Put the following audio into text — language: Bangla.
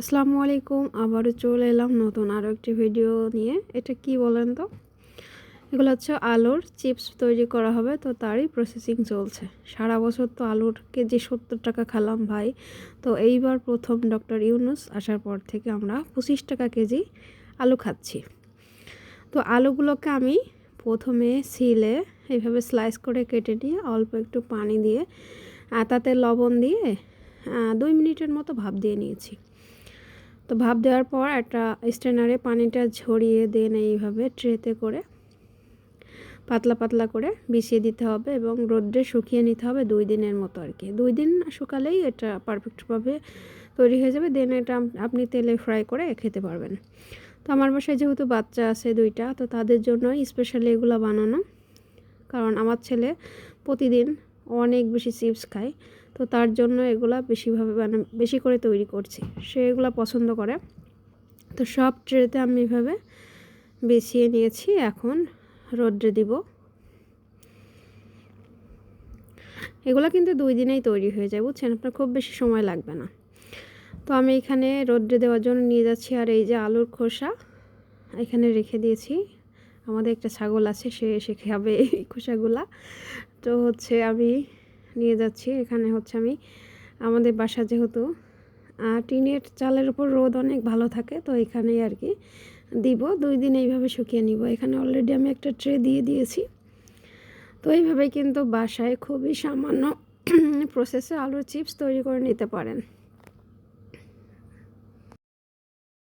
আসসালামু আলাইকুম, আবারও চলে এলাম নতুন আরও একটি ভিডিও নিয়ে। এটা কি বলেন তো? এগুলো হচ্ছে আলুর চিপস তৈরি করা হবে, তো তারই প্রসেসিং চলছে। সারা বছর তো আলুর কেজি সত্তর টাকা খেলাম ভাই, তো এইবার প্রথম ডক্টর ইউনুস আসার পর থেকে আমরা পঁচিশ টাকা কেজি আলু খাচ্ছি। তো আলুগুলোকে আমি প্রথমে সিলে এইভাবে স্লাইস করে কেটে নিয়ে অল্প একটু পানি দিয়ে তাতে লবণ দিয়ে দুই মিনিটের মতো ভাপ দিয়ে নিয়েছি। তো ভাপ দেওয়ার পর একটা স্ট্রেনারে পানিটা ঝরিয়ে দেন এইভাবে ট্রেতে করে। পাতলা পাতলা করে বিছিয়ে দিতে হবে এবং রোদ্রে শুকিয়ে নিতে হবে দুই দিনের মতো আর কি। দুই দিন শুকালেই এটা পারফেক্টভাবে তৈরি হয়ে যাবে। দেন এটা আপনি তেলে ফ্রাই করে খেতে পারবেন। তো আমার বাসায় যেহেতু বাচ্চা আছে দুইটা, তো তাদের জন্য স্পেশালি এগুলো বানানো। কারণ আমার ছেলে প্রতিদিন অনেক বেশি চিপস খায়। তো তার জন্য এগুলা বেশিভাবে মানে বেশি করে তৈরি করছি। সে এগুলা পছন্দ করে। তো সব ট্রেতে আমি এভাবে বেছিয়ে নিয়েছি। এখন রোদ্রে দিব। এগুলো কিন্তু দুই দিনেই তৈরি হয়ে যায়, বুঝছেন? আপনার খুব বেশি সময় লাগবে না। তো আমি এখানে রোদ্রে দেওয়ার জন্য নিয়ে যাচ্ছি। আর এই যে আলুর খোসা, এখানে রেখে দিয়েছি। আমাদের একটা ছাগল আছে, সে এসে খাবে এই খোসাগুলা। তো হচ্ছে আমি নিয়ে যাচ্ছি, এখানে হচ্ছে আমি, আমাদের বাসা যেহেতু। টিনের চালের উপর রোদ অনেক ভালো থাকে, তো এখানেই আর কি দিব। দুই দিন এইভাবে শুকিয়ে নিব। এখানে অলরেডি আমি একটা ট্রে দিয়ে দিয়েছি। তো এইভাবে কিন্তু বাসায় খুবই সামান্য প্রসেসে আলুর চিপস তৈরি করে নিতে পারেন।